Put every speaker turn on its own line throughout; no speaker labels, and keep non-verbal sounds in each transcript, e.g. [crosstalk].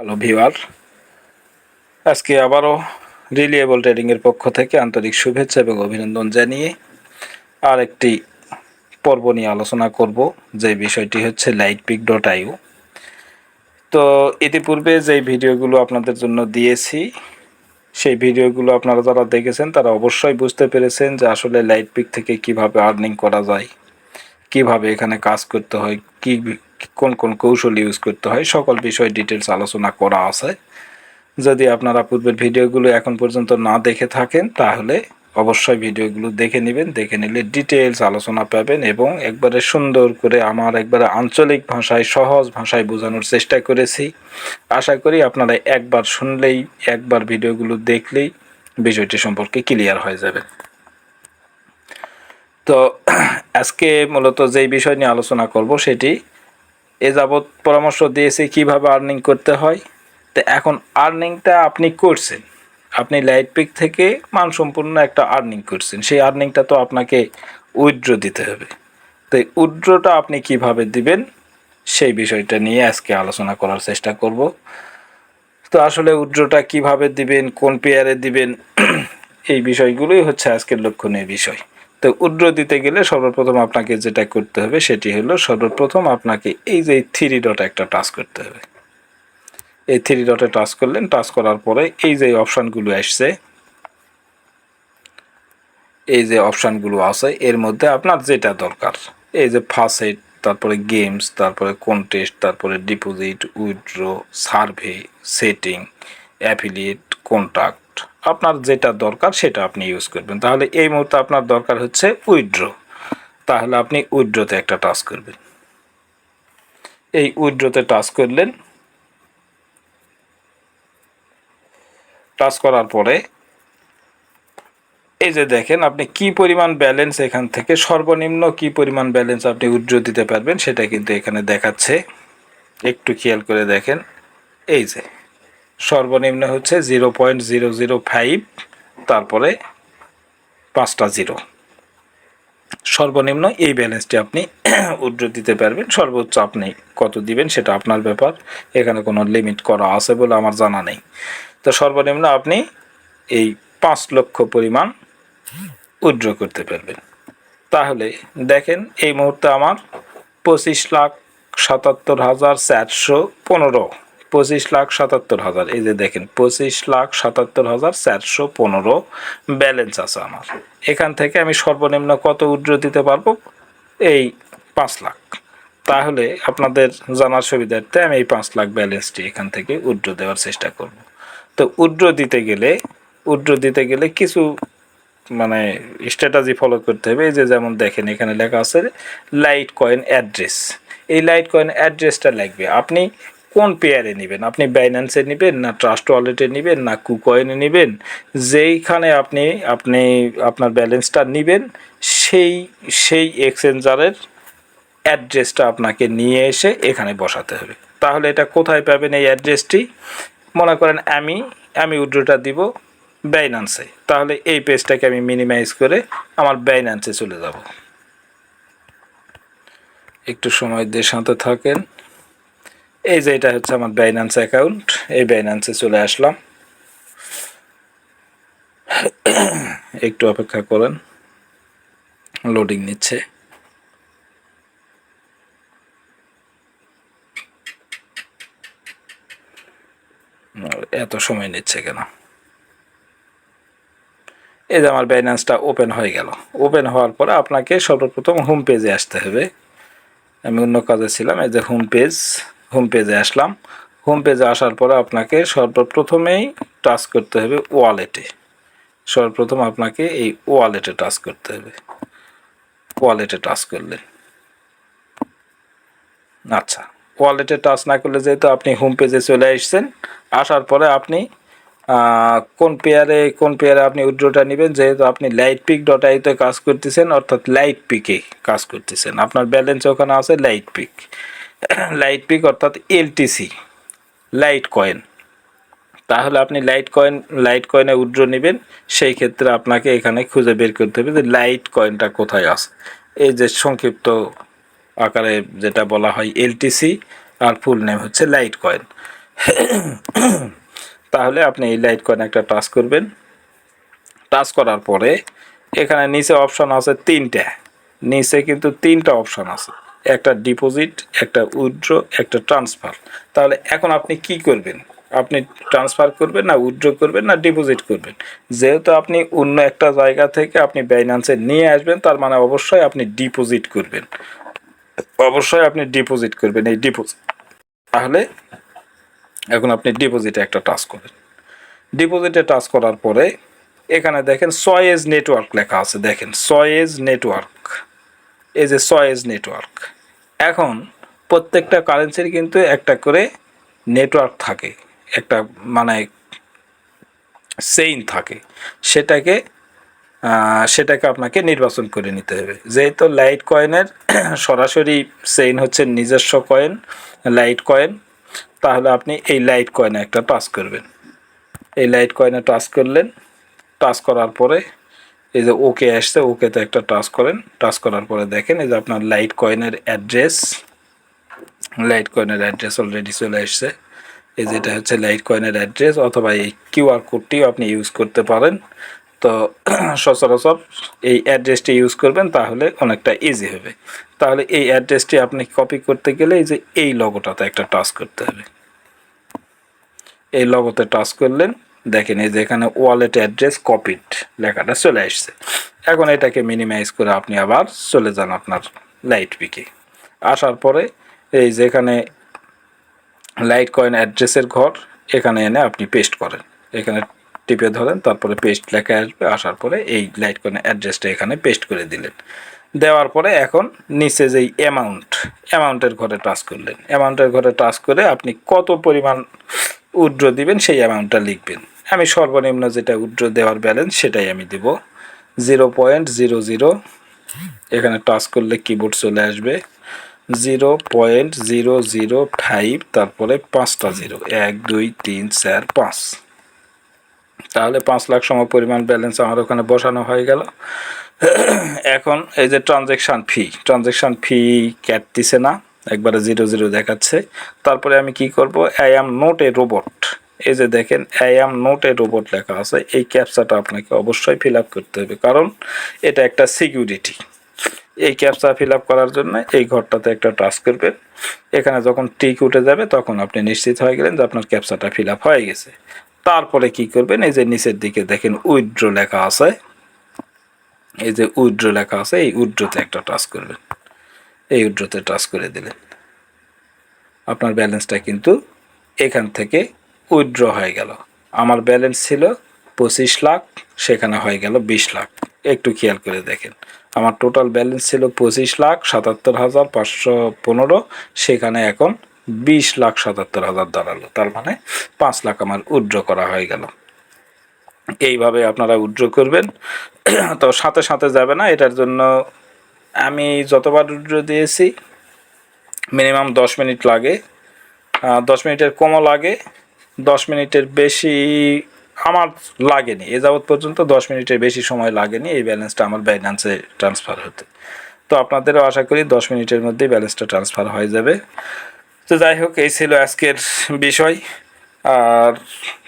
Hello ভিওয়ার আজকে আবারও reliable ট্রেডিংয়ের পক্ষ থেকে আন্তরিক শুভেচ্ছা এবং অভিনন্দন জানিয়ে আর একটি পর্ব নিয়ে আলোচনা করব, যে বিষয়টি হচ্ছে লাইট পিক ডট আইউ তো ইতিপূর্বে যে ভিডিওগুলো আপনাদের জন্য দিয়েছি, সেই ভিডিওগুলো আপনারা যারা দেখেছেন, তারা অবশ্যই বুঝতে পেরেছেন যে আসলে লাইট পিক থেকে কীভাবে আর্নিং করা যায়, কীভাবে এখানে কাজ করতে হয়, কি কোন কোন কৌশল ইউজ করতে হয়, সকল বিষয় ডিটেলস আলোচনা করা আছে। যদি আপনারা পূর্বের ভিডিওগুলো এখন পর্যন্ত না দেখে থাকেন, তাহলে অবশ্যই ভিডিওগুলো দেখে নেবেন, দেখে নিলে ডিটেলস আলোচনা পাবেন এবং একবারে সুন্দর করে আমার একবারে আঞ্চলিক ভাষায়, সহজ ভাষায় বোঝানোর চেষ্টা করেছি। আশা করি আপনারা একবার শুনলেই, একবার ভিডিওগুলো দেখলেই বিষয়টি সম্পর্কে ক্লিয়ার হয়ে যাবে। তো, আজকে মূলত যেই বিষয় নিয়ে আলোচনা করব সেটি এ যাবৎ পরামর্শ দিয়েছি কীভাবে আর্নিং করতে হয়। তো এখন আর্নিংটা আপনি করছেন। আপনি লাইট পিক থেকে মানসম্পূর্ণ একটা আর্নিং করছেন। সেই আর্নিংটা তো আপনাকে উইথড্র দিতে হবে। তো এই উইথড্রটা আপনি কীভাবে দিবেন, সেই বিষয়টা নিয়ে আজকে আলোচনা করার চেষ্টা করব। তো আসলে উইথড্রটা কীভাবে দিবেন, কোন পেয়ারে দিবেন, এই বিষয়গুলোই হচ্ছে আজকের লক্ষণীয় বিষয়। তো উড্র দিতে গেলে সর্বপ্রথম আপনাকে যেটা করতে হবে সেটি হলো সর্বপ্রথম আপনাকে এই যে থ্রি ডট একটা টাচ করতে হবে। এই থ্রি ডটে টাচ করলেন টাচ করার পরে এই যে অপশানগুলো আসছে, এই যে অপশানগুলো আছে, এর মধ্যে আপনার যেটা দরকার, এই যে ফার্স্ট তারপরে গেমস তারপরে কন্টেস্ট তারপরে deposit withdraw survey setting affiliate contact আপনার যেটা দরকার সেটা আপনি ইউজ করবেন। তাহলে এই মুহূর্তে আপনার দরকার হচ্ছে উইথড্র তাহলে আপনি উইড্রোতে একটা টাচ করবেন। এই উইথড্রতে টাচ করলেন। টাচ করার পরে এই যে দেখেন, আপনি কি পরিমাণ ব্যালেন্স এখান থেকে, সর্বনিম্ন কি পরিমাণ ব্যালেন্স আপনি উইড্রো দিতে পারবেন, সেটা কিন্তু এখানে দেখাচ্ছে। একটু খেয়াল করে দেখেন। এই যে সর্বনিম্ন হচ্ছে zero point zero zero five, তারপরে পাঁচটা জিরো। সর্বনিম্ন এই ব্যালেন্সটি আপনি [clears throat] উইথড্র দিতে পারবেন। সর্বোচ্চ আপনি কত দিবেন সেটা আপনার ব্যাপার। এখানে কোনো লিমিট করা আছে বলে আমার জানা নেই। তো সর্বনিম্ন আপনি এই পাঁচ লক্ষ পরিমাণ উইথড্র করতে পারবেন। তাহলে দেখেন এই মুহূর্তে আমার পঁচিশ লাখ সাতাত্তর হাজার চারশো পনেরো পঁচিশ লাখ সাতাত্তর হাজার। এই যে দেখেন, পঁচিশ লাখ সাতাত্তর হাজার চারশো পনেরো ব্যালেন্স আছে আমার। এখান থেকে আমি সর্বনিম্ন কত উইথড্র দিতে পারব? এই পাঁচ লাখ। তাহলে আপনাদের জানার সুবিধার্থে আমি এই পাঁচ লাখ ব্যালেন্সটি এখান থেকে উইথড্র দেওয়ার চেষ্টা করব। তো উইথড্র দিতে গেলে উইথড্র দিতে গেলে কিছু মানে স্ট্র্যাটাজি ফলো করতে হবে। এই যে যেমন দেখেন, এখানে লেখা আছে লাইট কয়েন অ্যাড্রেস। এই লাইট কয়েন অ্যাড্রেসটা লাগবে। আপনি কোন পেয়ারে নেবেন? আপনি বাইন্যান্সে নেবেন, না ট্রাস্ট ওয়ালেটে নেবেন, না কুকয়েনে নেবেন? যেইখানে আপনি আপনি আপনার ব্যালেন্সটা নেবেন, সেই সেই এক্সচেঞ্জারের অ্যাড্রেসটা আপনাকে নিয়ে এসে এখানে বসাতে হবে। তাহলে এটা কোথায় পাবেন এই অ্যাড্রেসটি মনে করেন আমি আমি উড্রোটা দিব বাইন্যান্সে তাহলে এই পেজটাকে আমি মিনিমাইজ করে আমার বাইন্যান্সে চলে যাব। একটু সময় দিয়ে সাথে থাকেন। এই যে এটা হচ্ছে আমার বাইন্যান্স অ্যাকাউন্ট এই বাইন্যান্সে চলে আসলাম। একটু অপেক্ষা করেন লোডিং নিচ্ছে। এত সময় নিচ্ছে কেন? এই যে আমার বাইন্যান্সটা ওপেন হয়ে গেল। ওপেন হওয়ার পরে আপনাকে সর্বপ্রথম হোম পেজে আসতে হবে। আমি অন্য কাজে ছিলাম, এই যে হোম পেজ হোম পেজে আসলাম। হোম পেজে আসার পরে আপনাকে সর্বপ্রথমেই টাচ করতে হবে ওয়ালেটে সর্বপ্রথম আপনাকে এই ওয়ালেটে টাচ করতে হবে। ওয়ালেটে টাচ করলেন। আচ্ছা ওয়ালেটে টাচ না করলে যেহেতু আপনি হোম পেজে চলে আসছেন, আসার পরে আপনি কোন পেয়ারে কোন পেয়ারে আপনি উইড্রোটা নেবেন, যেহেতু আপনি লাইট পিক ডট আইতে কাজ করতেছেন, অর্থাৎ লাইট পিকে কাজ করতেছেন। আপনার ব্যালেন্স ওখানে আছে লাইট পিক লাইট পিক অর্থাৎ এলটিসি লাইট কয়েন তাহলে আপনি লাইট কয়েন লাইট কয়েনে উইড্রো নেবেন, সেই ক্ষেত্রে আপনাকে এখানে খুঁজে বের করতে হবে যে লাইট কয়েনটা কোথায় আছে। এই যে সংক্ষিপ্ত আকারে যেটা বলা হয় এলটিসি আর ফুল নেম হচ্ছে লাইট কয়েন তাহলে আপনি এই লাইট কয়েন একটা টাচ করবেন। টাচ করার পরে এখানে নিচে অপশন আছে তিনটা। নিচে কিন্তু তিনটা অপশন আছে। একটা ডিপোজিট একটা উইথড্র একটা ট্রান্সফার তাহলে এখন আপনি কি করবেন? আপনি ট্রান্সফার করবেন না উইথড্র করবেন না ডিপোজিট করবেন? যেহেতু আপনি অন্য একটা জায়গা থেকে আপনি বাইন্যান্সে নিয়ে আসবেন, তার মানে অবশ্যই আপনি ডিপোজিট করবেন। অবশ্যই আপনি ডিপোজিট করবেন এই ডিপোজিট তাহলে এখন আপনি ডিপোজিটে একটা টাচ করেন। ডিপোজিটে টাচ করার পরে এখানে দেখেন সয়েজ নেটওয়ার্ক লেখা আছে। দেখেন সয়েজ নেটওয়ার্ক এই এ সয়েজ নেটওয়ার্ক এখন প্রত্যেকটা কারেন্সির কিন্তু একটা করে নেটওয়ার্ক থাকে, একটা মানে সেইন থাকে। সেটাকে সেটাকে আপনাকে নির্বাচন করে নিতে হবে। যেহেতু লাইট কয়েনের [clears throat] সরাসরি সেইন হচ্ছে নিজস্ব কয়েন লাইট কয়েন তাহলে আপনি এই লাইট কয়েনে একটা টাচ করবেন। এই লাইট কয়েনে টাচ করলেন টাচ করার পরে এই যে ওকে আসছে ওকেতে একটা টাচ করেন। টাচ করার পরে দেখেন, এই যে আপনার লাইট কয়েনের অ্যাড্রেস লাইট কয়েনের অ্যাড্রেস অলরেডি চলে আসছে। এই যেটা হচ্ছে লাইট কয়েনের অ্যাড্রেস অথবা এই কিউআর কোডটিও আপনি ইউজ করতে পারেন। তো [clears throat] সচরাচর এই অ্যাড্রেসটি ইউজ করবেন, তাহলে অনেকটা ইজি হবে। তাহলে এই অ্যাড্রেসটি আপনি কপি করতে গেলে এই যে এই লগোটাতে একটা টাচ করতে হবে। এই লগোতে টাচ করলেন দেখেন, এই যে এখানে ওয়ালেট অ্যাড্রেস কপিড লেখাটা চলে আসছে। এখন এটাকে মিনিমাইজ করে আপনি আবার চলে যান আপনার লাইট পিকে আসার পরে এই যেখানে লাইট কয়েন অ্যাড্রেসের ঘর, এখানে এনে আপনি পেস্ট করেন। এখানে টিপে ধরেন, তারপরে পেস্ট লেখা আসবে, আসার পরে এই লাইট কয়েন অ্যাড্রেসটা এখানে পেস্ট করে দিলেন। দেওয়ার পরে এখন নিচে যেই অ্যামাউন্ট অ্যামাউন্টের ঘরে টাচ করলেন। অ্যামাউন্টের ঘরে টাচ করে আপনি কত পরিমাণ উইথড্র দিবেন, সেই অ্যামাউন্টটা লিখবেন। আমি সর্বনিম্ন যেটা উইথড্র দেওয়ার ব্যালেন্স সেটাই আমি দেব। জিরো পয়েন্ট জিরো জিরো, এখানে টাচ করলে কিবোর্ড চলে আসবে। Zero point zero zero five তারপরে পাঁচটা জিরো। এক, দুই, তিন, চার, পাঁচ। তাহলে পাঁচ লাখ সম পরিমাণ ব্যালেন্স আমার ওখানে বসানো হয়ে গেল। এখন এই যে transaction fee transaction fee cut দিছে না। একবারে জিরো জিরো দেখাচ্ছে। তারপরে আমি কি করব? I am not a robot এই যে দেখেন I am not a robot লেখা আছে। এই ক্যাপচাটা আপনাকে অবশ্যই ফিল করতে হবে। কারণ এটা একটা সিকিউরিটি এই ক্যাপচা ফিল করার জন্য এই ঘরটাতে একটা টাচ করবেন। এখানে যখন টিক উঠে যাবে, তখন আপনি নিশ্চিত হয়ে গেলেন যে আপনার ক্যাপচাটা ফিল হয়ে গেছে। তারপরে কি করবেন? এই যে নিচের দিকে দেখেন, উইথড্র লেখা আছে। এই যে উইড্রো লেখা আছে, এই উইথড্রতে একটা টাচ করবেন। এই উইথড্রতে টাচ করে দিলেন। আপনার ব্যালেন্সটা কিন্তু এখান থেকে উইথড্র হয়ে গেল। আমার ব্যালেন্স ছিল পঁচিশ লাখ, সেখানে হয়ে গেল বিশ লাখ। একটু খেয়াল করে দেখেন। আমার টোটাল ব্যালেন্স ছিল পঁচিশ লাখ সাতাত্তর হাজার পাঁচশো পনেরো, সেখানে এখন বিশ লাখ সাতাত্তর হাজার দাঁড়াল। তার মানে পাঁচ লাখ আমার উইথড্র করা হয়ে গেল। এইভাবে আপনারা উইথড্র করবেন। তো সাথে সাথে যাবে না, এটার জন্য আমি যতবার উইথড্র দিয়েছি মিনিমাম দশ মিনিট লাগে। দশ মিনিটের কমও লাগে, দশ মিনিটের বেশি আমার লাগেনি। এ যাবৎ পর্যন্ত দশ মিনিটের বেশি সময় লাগেনি এই ব্যালেন্সটা আমার ব্যালেন্সে ট্রান্সফার হতে। তো আপনাদেরও আশা করি দশ মিনিটের মধ্যেই ব্যালেন্সটা ট্রান্সফার হয়ে যাবে। তো যাই হোক, এই ছিল আজকের বিষয়। আর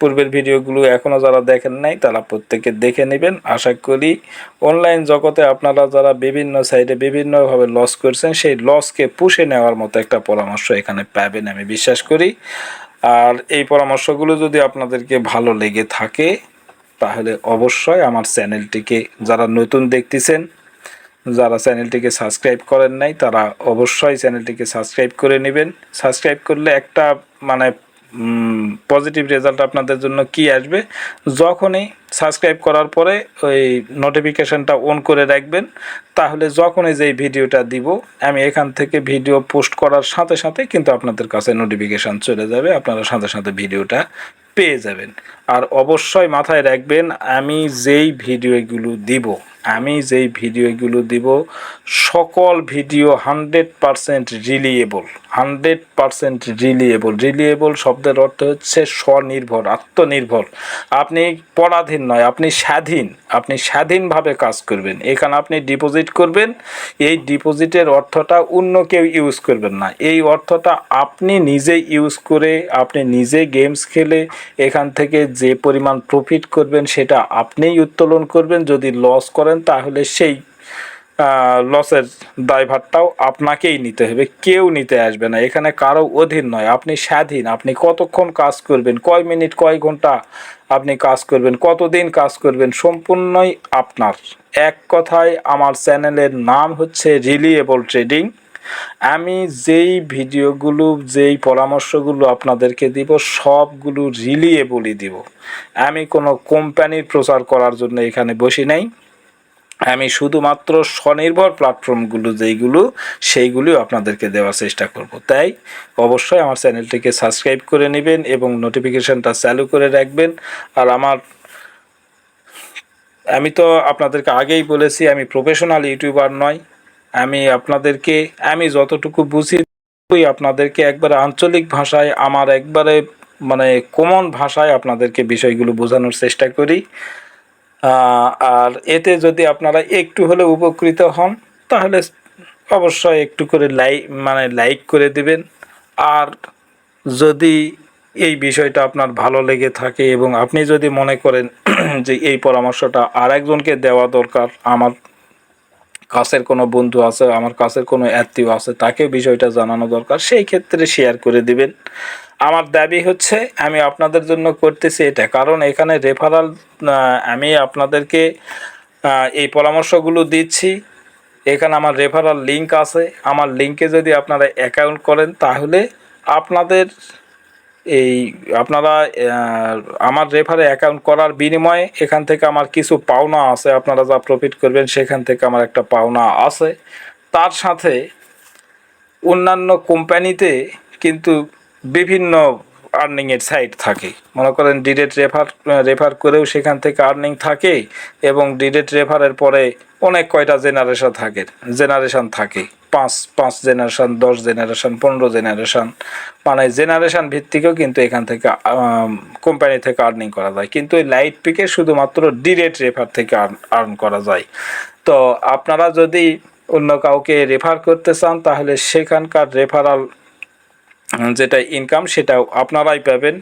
পূর্বের ভিডিওগুলো এখনও যারা দেখেন নাই, তারা প্রত্যেকে দেখে নেবেন। আশা করি অনলাইন জগতে আপনারা যারা বিভিন্ন সাইডে বিভিন্নভাবে লস করছেন, সেই লসকে পুষে নেওয়ার মতো একটা পরামর্শ এখানে পাবেন, আমি বিশ্বাস করি। আর এই পরামর্শগুলো যদি আপনাদেরকে ভালো লেগে থাকে, তাহলে অবশ্যই আমার চ্যানেলটিকে যারা নতুন দেখতেছেন, যারা চ্যানেলটিকে সাবস্ক্রাইব করেন নাই, তারা অবশ্যই চ্যানেলটিকে সাবস্ক্রাইব করে নেবেন। সাবস্ক্রাইব করলে একটা মানে পজিটিভ রেজাল্ট আপনাদের জন্য কি আসবে? যখনই সাবস্ক্রাইব করার পরে ওই নোটিফিকেশানটা অন করে রাখবেন, তাহলে যখনই যেই ভিডিওটা দিব, আমি এখান থেকে ভিডিও পোস্ট করার সাথে সাথে কিন্তু আপনাদের কাছে নোটিফিকেশান চলে যাবে, আপনারা সাথে সাথে ভিডিওটা পেয়ে যাবেন। আর অবশ্যই মাথায় রাখবেন, আমি যেই ভিডিওগুলো দিব আমি যেই ভিডিওগুলো দিব, সকল video hundred percent reliable, hundred percent reliable. Reliable শব্দের অর্থ হচ্ছে স্বনির্ভর, আত্মনির্ভর। আপনি পরাধীন নয়, আপনি স্বাধীন, আপনি স্বাধীনভাবে কাজ করবেন। এখানে আপনি ডিপোজিট করবেন, এই ডিপোজিটের অর্থটা অন্য কেউ ইউজ করবেন না। এই অর্থটা আপনি নিজে ইউজ করে, আপনি নিজে গেমস খেলে, এখান থেকে যে পরিমাণ প্রফিট করবেন সেটা আপনিই উত্তোলন করবেন। যদি লস করেন তাহলে সেই লসের দায়ভারটাও আপনাকেই নিতে হবে। কেউ নিতে আসবে না। এখানে কারও অধীন নয়। আপনি স্বাধীন। আপনি কতক্ষণ কাজ করবেন? কয় মিনিট, কয় ঘণ্টা আপনি কাজ করবেন? কতদিন কাজ করবেন? সম্পূর্ণই আপনার। এক কথায় আমার চ্যানেলের নাম হচ্ছে রিলিয়েবল ট্রেডিং আমি যেই ভিডিওগুলো, যেই পরামর্শগুলো আপনাদেরকে দিব, সবগুলো রিলিয়েবলই দিব। আমি কোনো কোম্পানির প্রচার করার জন্য এখানে বসি নাই। আমি শুধুমাত্র স্বনির্ভর প্ল্যাটফর্মগুলো যেইগুলো, সেইগুলিও আপনাদেরকে দেওয়ার চেষ্টা করব। তাই অবশ্যই আমার চ্যানেলটিকে সাবস্ক্রাইব করে নেবেন এবং নোটিফিকেশানটা চালু করে রাখবেন। আর আমার, আমি তো আপনাদেরকে আগেই বলেছি, আমি প্রফেশনাল ইউটিউবার নয়। আমি আপনাদেরকে, আমি যতটুকু বুঝি আপনাদেরকে একবারে আঞ্চলিক ভাষায়, আমার একবারে মানে কমন ভাষায় আপনাদেরকে বিষয়গুলো বোঝানোর চেষ্টা করি। আর এতে যদি আপনারা একটু হলে উপকৃত হন, তাহলে অবশ্যই একটু করে লাইক মানে লাইক করে দিবেন। আর যদি এই বিষয়টা আপনার ভালো লেগে থাকে এবং আপনি যদি মনে করেন [clears throat] যে এই পরামর্শটা আর একজনকে দেওয়া দরকার, আমার কাছের কোনো বন্ধু আছে, আমার কাছের কোনো আত্মীয় আছে, তাকে বিষয়টা জানানো দরকার, সেই ক্ষেত্রে শেয়ার করে দিবেন। আমার দাবি হচ্ছে, আমি আপনাদের জন্য করতেছি এটা, কারণ এখানে রেফারাল আমি আপনাদেরকে এই পরামর্শগুলো দিচ্ছি। এখানে আমার রেফারাল লিংক আছে, আমার লিংকে যদি আপনারা অ্যাকাউন্ট করেন, তাহলে আপনাদের এই আপনারা আমার রেফারে অ্যাকাউন্ট করার বিনিময়ে এখান থেকে আমার কিছু পাওনা আছে, আপনারা যা প্রফিট করবেন সেখান থেকে আমার একটা পাওনা আছে। তার সাথে অন্যান্য কোম্পানিতে কিন্তু বিভিন্ন আর্নিংয়ের সাইট থাকে। মনে করেন ডিরেক্ট রেফার রেফার করেও সেখান থেকে আর্নিং থাকে এবং ডিরেক্ট রেফারের পরে অনেক কয়টা জেনারেশন থাকে জেনারেশন থাকে। পাঁচ পাঁচ জেনারেশন দশ জেনারেশন পনেরো জেনারেশন মানে জেনারেশন ভিত্তিকেও কিন্তু এখান থেকে কোম্পানি থেকে আর্নিং করা যায়। কিন্তু এই লাইট পিকে শুধুমাত্র ডিরেক্ট রেফার থেকে আর্ন করা যায়। তো আপনারা যদি অন্য কাউকে রেফার করতে চান, তাহলে সেখানকার রেফারাল যেটা ইনকাম সেটাও আপনারাই পাবেন।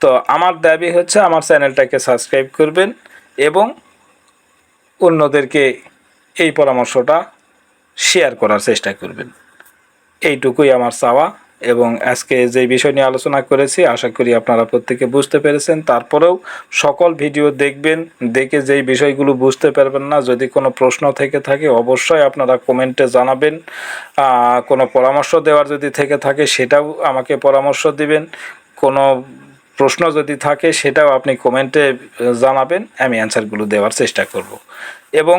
তো আমার দাবি হচ্ছে আমার চ্যানেলটাকে সাবস্ক্রাইব করবেন এবং অন্যদেরকে এই পরামর্শটা শেয়ার করার চেষ্টা করবেন। এইটুকুই আমার চাওয়া। এবং আজকে যে বিষয় নিয়ে আলোচনা করেছি, আশা করি আপনারা প্রত্যেকে বুঝতে পেরেছেন। তারপরেও সকল ভিডিও দেখবেন, দেখে যেই বিষয়গুলো বুঝতে পারবেন না, যদি কোনো প্রশ্ন থেকে থাকে, অবশ্যই আপনারা কমেন্টে জানাবেন। কোনো পরামর্শ দেওয়ার যদি থেকে থাকে, সেটাও আমাকে পরামর্শ দিবেন। কোনো প্রশ্ন যদি থাকে, সেটাও আপনি কমেন্টে জানাবেন, আমি অ্যান্সারগুলো দেওয়ার চেষ্টা করব। এবং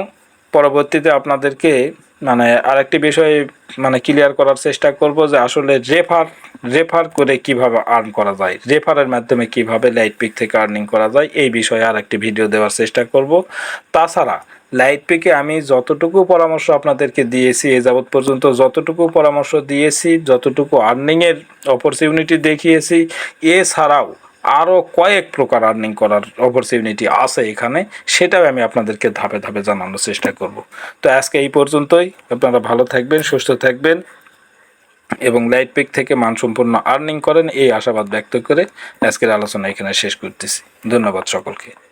পরবর্তীতে আপনাদেরকে মানে আরেকটি বিষয় মানে ক্লিয়ার করার চেষ্টা করব যে আসলে রেফার রেফার করে কীভাবে আর্ন করা যায় রেফারের মাধ্যমে কীভাবে লাইট পিক থেকে আর্নিং করা যায়, এই বিষয়ে আর একটি ভিডিও দেওয়ার চেষ্টা করব। তাছাড়া লাইট পিকে আমি যতটুকু পরামর্শ আপনাদেরকে দিয়েছি, এ যাবৎ পর্যন্ত যতটুকু পরামর্শ দিয়েছি, যতটুকু আর্নিংয়ের অপরচুনিটি দেখিয়েছি, এছাড়াও আরও কয়েক প্রকার আর্নিং করার অপরচুনিটি আছে এখানে, সেটাও আমি আপনাদেরকে ধাপে ধাপে জানানোর চেষ্টা করব। তো আজকে এই পর্যন্তই, আপনারা ভালো থাকবেন, সুস্থ থাকবেন এবং লাইট পিক থেকে মানসম্পন্ন আর্নিং করেন, এই আশাবাদ ব্যক্ত করে আজকের আলোচনা এখানে শেষ করতেছি। ধন্যবাদ সকলকে।